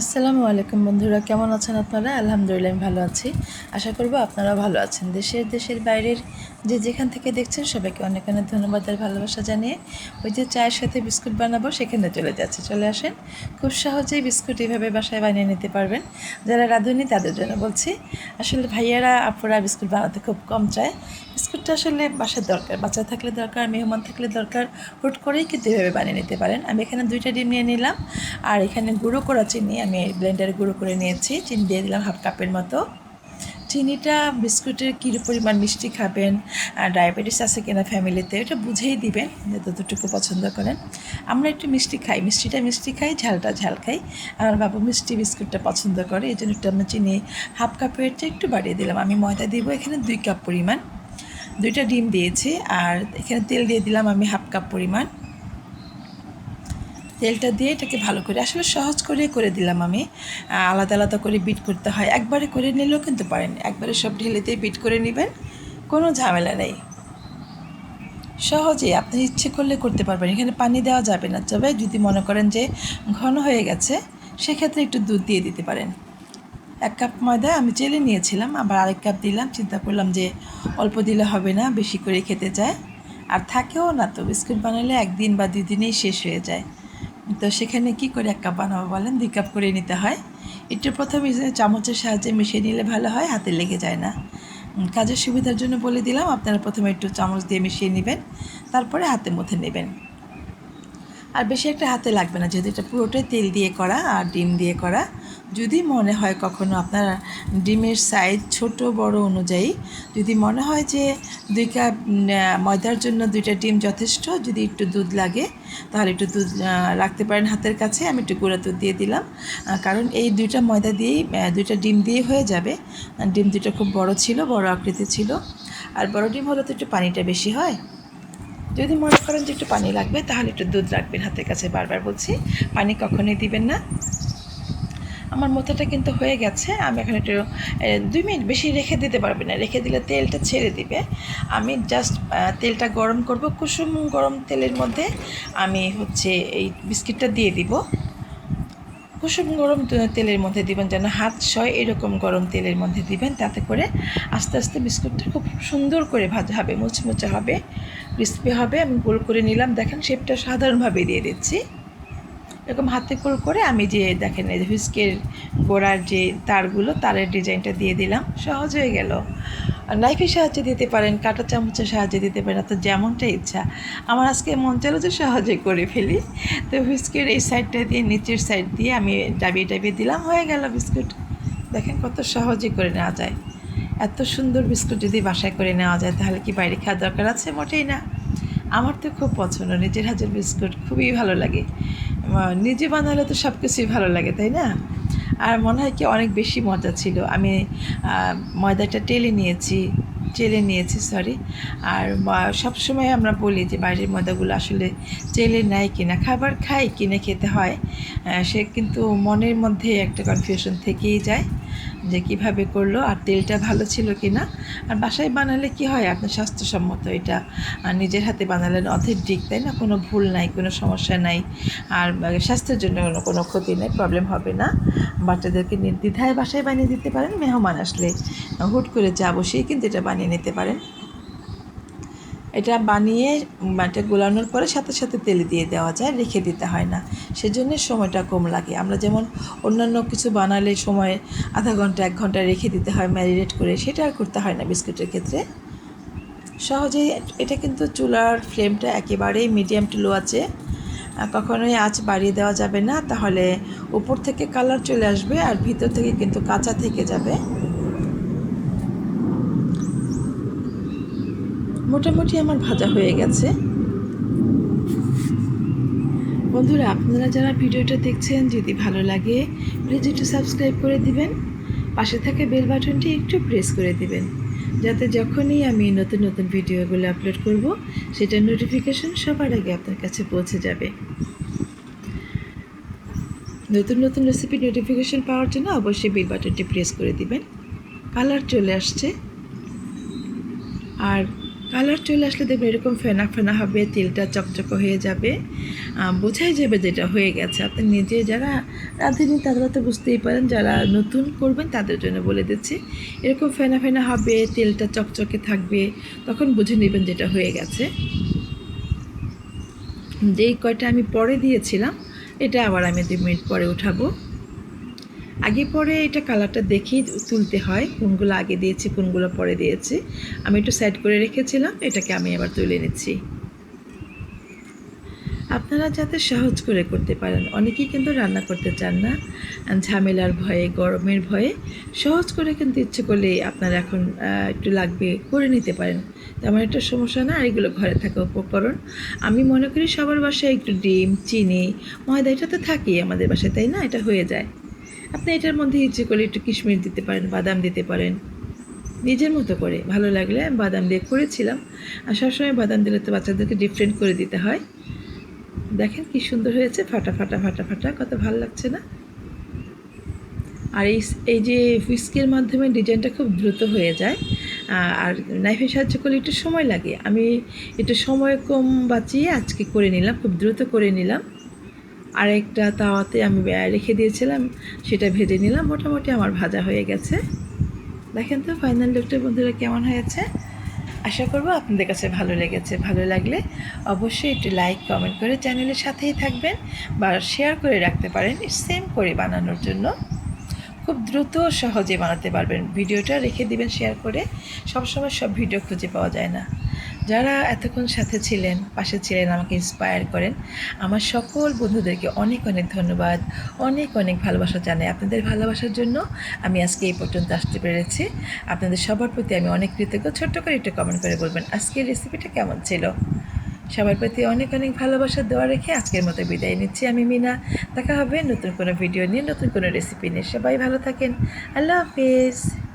আসসালামু আলাইকুম বন্ধুরা, কেমন আছেন আপনারা? আলহামদুলিল্লাহ, আমি ভালো আছি। আশা করব আপনারা ভালো আছেন। দেশের দেশের বাইরের যে যেখান থেকে দেখছেন সবাইকে অনেক অনেক ধন্যবাদ আর ভালোবাসা জানিয়ে ওই যে চায়ের সাথে বিস্কুট বানাবো সেখানে চলে যাচ্ছে। চলে আসেন। খুব সহজেই বিস্কুট এইভাবে বাসায় বানিয়ে নিতে পারবেন। যারা রাঁধুনি, তাদের জন্য বলছি, আসলে ভাইয়ারা, আপুরা বিস্কুট বানাতে খুব কম চায়। বিস্কুটটা আসলে বাসার দরকার। বাচ্চা থাকলে দরকার, মেহমান থাকলে দরকার। হুট করেই কিন্তু এভাবে বানিয়ে নিতে পারেন। আমি এখানে দুইটা ডিম নিয়ে নিলাম। আর এখানে গুঁড়ো করা চিনি আমি ব্লেন্ডারে গুঁড়ো করে নিয়েছি। চিনি দিয়ে দিলাম হাফ কাপের মতো। চিনিটা বিস্কুটের কী পরিমাণ মিষ্টি খাবেন, আর ডায়াবেটিস আছে কিনা ফ্যামিলিতে এটা বুঝেই দিবেন যে যতটুকু পছন্দ করেন। আমরা একটু মিষ্টি খাই, মিষ্টিটা মিষ্টি খাই, ঝালটা ঝাল খাই। আমার বাবু মিষ্টি বিস্কুটটা পছন্দ করে, এই জন্য একটু আমরা চিনি হাফ কাপের চেয়ে একটু বাড়িয়ে দিলাম। আমি ময়দা দিব এখানে দুই কাপ পরিমাণ। দুইটা ডিম দিয়েছি, আর এখানে তেল দিয়ে দিলাম আমি হাফ কাপ পরিমাণ। তেলটা দিয়ে এটাকে ভালো করে, আসলে সহজ করে করে দিলাম আমি। আলাদা আলাদা করে বিট করতে হয়। একবারে করে নিলেও কিন্তু পারেন। একবারে সব ঢেলে দিয়ে বিট করে নেবেন, কোনো ঝামেলা নেই। সহজেই আপনি ইচ্ছে করলে করতে পারবেন। এখানে পানি দেওয়া যাবে না। তবে যদি মনে করেন যে ঘন হয়ে গেছে, সেক্ষেত্রে একটু দুধ দিয়ে দিতে পারেন। এক কাপ ময়দা আমি চেলে নিয়েছিলাম, আবার আরেক কাপ দিলাম। চিন্তা করলাম যে অল্প দিলে হবে না, বেশি করে খেতে চায়। আর থাকেও না তো, বিস্কুট বানালে একদিন বা দুই দিনেই শেষ হয়ে যায়। তো সেখানে কি করে এক কাপ বানাবো বলেন? দুই কাপ করে নিতে হয়। একটু প্রথমে চামচের সাহায্যে মিশিয়ে নিলে ভালো হয়, হাতে লেগে যায় না। কাজের সুবিধার জন্য বলে দিলাম, আপনারা প্রথমে একটু চামচ দিয়ে মিশিয়ে নেবেন, তারপরে হাতে মধ্যে নেবেন। আর বেশি একটা হাতে লাগবে না, যেহেতু এটা পুরোটাই তেল দিয়ে করা আর ডিম দিয়ে করা। যদি মনে হয় কখনো আপনার ডিমের সাইজ ছোট, বড় অনুযায়ী, যদি মনে হয় যে দুই কাপ ময়দার জন্য দুইটা ডিম যথেষ্ট, যদি একটু দুধ লাগে, তাহলে একটু দুধ রাখতে পারেন হাতের কাছে, আমি একটু গুঁড়া দুধ দিয়ে দিলাম। কারণ এই দুইটা ময়দা দিয়েই দুইটা ডিম দিয়ে হয়ে যাবে। ডিম দুটো খুব বড় ছিল, বড় আকৃতি ছিল। আর বড় ডিম হলে তো একটু পানিটা বেশি হয়। যদি মনে করেন যে একটু পানি লাগবে, তাহলে একটু দুধ রাখবেন হাতের কাছে বারবার বলছি। পানি কখনোই দিবেন না। আমার মোতাটা কিন্তু হয়ে গেছে, আমি এখন একটু দুই মিনিট বেশি রেখে দিতে পারবে না। রেখে দিলে তেলটা ছেড়ে দিবে। আমি জাস্ট তেলটা গরম করব, কুসুম গরম তেলের মধ্যে আমি হচ্ছে এই বিস্কিটটা দিয়ে দিব। কুসুম গরম তেলের মধ্যে দিবেন যেন হাত সয় এরকম গরম তেলের মধ্যে দিবেন, তাতে করে আস্তে আস্তে বিস্কুটটা খুব সুন্দর করে ভাজা হবে, মুচমুচে হবে। ক্রিস্পি হবে, আমি গোল করে নিলাম। দেখেন শেপটা সাধারণভাবে দিয়ে দিচ্ছি। এরকম হাতে গোল করে আমি যে দেখেন এই হুইস্কের গোড়ার যে তারগুলো, তারের ডিজাইনটা দিয়ে দিলাম। সহজ হয়ে গেল। আর নাইফের সাহায্যে দিতে পারেন, কাঁটা চামচের সাহায্যে দিতে পারেন তো যেমনটা ইচ্ছা। আমার আজকে মন চালো যে সহজে করে ফেলি। তো হুইস্কের এই সাইডটা দিয়ে, নিচের সাইড দিয়ে আমি ডাবিয়ে ডাবিয়ে দিলাম। হয়ে গেল বিস্কুট। দেখেন কত সহজে করে নেওয়া যায়। এত সুন্দর বিস্কুট যদি বাসায় করে নেওয়া যায়, তাহলে কি বাইরে খাওয়ার দরকার আছে? মোটেই না। আমার তো খুব পছন্দ, নিজের হাতের বিস্কুট খুবই ভালো লাগে। নিজে বানালে তো সব কিছুই ভালো লাগে, তাই না? আর মনে হয় কি অনেক বেশি মজা ছিল। আমি ময়দাটা টেলে নিয়েছি চেলে নিয়েছি সরি আর সবসময় আমরা বলি যে বাইরের ময়দাগুলো আসলে চেলে নেয় কিনা, খাবার খাই কিনে খেতে হয় সে কিন্তু মনের মধ্যে একটা কনফিউশন থেকেই যায়। যে কীভাবে করল আর তেলটা ভালো ছিল কি না আর বাসায় বানালে কি হয়? আপনার স্বাস্থ্যসম্মত এটা, আর নিজের হাতে বানালেন অথেন্টিক, তাই না? কোনো ভুল নাই, কোনো সমস্যা নাই। আর স্বাস্থ্যের জন্য কোনো ক্ষতি নেই প্রবলেম হবে না। বাচ্চাদেরকে নির্দ্বিধায় বাসায় বানিয়ে দিতে পারেন, মেহমান আসলে হুট করে যা বসেই কিন্তু এটা বানিয়ে নিতে পারেন। এটা বানিয়ে এটা গোলানোর পরে সাথে সাথে তেলে দিয়ে দেওয়া যায়, রেখে দিতে হয় না। সেজন্য সময়টা কম লাগে। আমরা যেমন অন্যান্য কিছু বানালে সময় আধা ঘণ্টা, এক ঘণ্টা রেখে দিতে হয়, ম্যারিনেট করে, সেটা আর করতে হয় না বিস্কুটের ক্ষেত্রে। সহজেই এটা কিন্তু চুলার ফ্লেমটা একেবারেই মিডিয়াম টু লো আছে। কখনোই আঁচ বাড়িয়ে দেওয়া যাবে না। তাহলে উপর থেকে কালার চলে আসবে আর ভিতর থেকে কিন্তু কাঁচা থেকে যাবে। মোটামুটি আমার ভাজা হয়ে গেছে। বন্ধুরা, আপনারা যারা ভিডিওটা দেখছেন, যদি ভালো লাগে প্লিজ একটু সাবস্ক্রাইব করে দিবেন। পাশে থাকা বেল বাটনটি একটু প্রেস করে দিবেন, যাতে যখনই আমি নতুন নতুন ভিডিওগুলো আপলোড করব, সেটার নোটিফিকেশন সবার আগে আপনার কাছে পৌঁছে যাবে। নতুন নতুন রেসিপি নোটিফিকেশন পাওয়ার জন্য অবশ্যই বেল বাটনটি প্রেস করে দিবেন। কালার চলে আসছে। আর কালার চলে আসলে দেখবেন এরকম ফেনা ফেনা হবে, তেলটা চকচক হয়ে যাবে। বোঝাই যাবে যেটা হয়ে গেছে। আপনি নিজে যারা রাঁধেনি তারা তো বুঝতেই পারেন, যারা নতুন করবেন তাদের জন্য বলে দিচ্ছি। এরকম ফেনা ফেনা হবে, তেলটা চকচকে থাকবে, তখন বুঝে নেবেন যেটা হয়ে গেছে। যেই কয়টা আমি পরে দিয়েছিলাম, এটা আবার আমি দু মিনিট পরে উঠাবো। আগে পরে এটা কালারটা দেখেই তুলতে হয়, কোনগুলো আগে দিয়েছি, কোনগুলো পরে দিয়েছি। আমি একটু সাইড করে রেখেছিলাম, এটাকে আমি আবার তুলে নিচ্ছি। আপনারা যাতে সহজ করে করতে পারেন, অনেকেই কিন্তু রান্না করতে চান না। ঝামেলার ভয়ে, গরমের ভয়ে সহজ করে কিন্তু ইচ্ছে করলে আপনারা এখন একটু লাগবে করে নিতে পারেন। তেমন একটা সমস্যা না, আর এগুলো ঘরে থাকা উপকরণ। আমি মনে করি সবার বাসায় একটু ডিম, চিনি, ময়দা, এটা তো থাকেই আমাদের বাসায়, তাই না? এটা হয়ে যায়। আপনি এটার মধ্যে ইচ্ছে করলে একটু কিশমিশ দিতে পারেন, বাদাম দিতে পারেন। নিজের মতো করে, ভালো লাগলে আমি বাদাম দিয়ে করেছিলাম। আর সবসময় বাদাম দিলে তো বাচ্চাদেরকে ডিফারেন্ট করে দিতে হয়। দেখেন কি সুন্দর হয়েছে, ফাটা ফাটা ফাটা ফাটা, কত ভালো লাগছে না? আর এই এই যে হুইস্কের মাধ্যমে ডিজাইনটা খুব দ্রুত হয়ে যায়। আর নাইফের সাহায্য করলে একটু সময় লাগে। আমি একটু সময় কম বাঁচিয়ে আজকে করে নিলাম, খুব দ্রুত করে নিলাম। আর একটা তাওয়াতে আমি রেখে দিয়েছিলাম, সেটা ভেজে নিলাম, মোটামুটি আমার ভাজা হয়ে গেছে। দেখেন তো ফাইনাল লুকটা বন্ধুরা কেমন হয়েছে? আশা করব আপনাদের কাছে ভালো লেগেছে। ভালো লাগলে অবশ্যই একটু লাইক কমেন্ট করে চ্যানেলের সাথেই থাকবেন বা শেয়ার করে রাখতে পারেন সেম করে বানানোর জন্য। খুব দ্রুত সহজে বানাতে পারবেন। ভিডিওটা রেখে দিবেন শেয়ার করে। সবসময় সব ভিডিও খুঁজে পাওয়া যায় না। যারা এতক্ষণ সাথে ছিলেন, পাশে ছিলেন, আমাকে ইন্সপায়ার করেন, আমার সকল বন্ধুদেরকে অনেক অনেক ধন্যবাদ, অনেক অনেক ভালোবাসা জানাই আপনাদের ভালোবাসার জন্য। আমি আজকে এই পর্যন্ত আসতে পেরেছি। আপনাদের সবার প্রতি আমি অনেক কৃতজ্ঞ। ছোট্ট করে একটু কমেন্ট করে বলবেন, আজকের রেসিপিটা কেমন ছিল? সবার প্রতি অনেক অনেক ভালোবাসা দেওয়া রেখে আজকের মতো বিদায় নিচ্ছি আমি, মিনা। দেখা হবে নতুন কোনো ভিডিও নিয়ে, নতুন কোনো রেসিপি নিয়ে। সবাই ভালো থাকেন। আল্লাহ হাফিজ।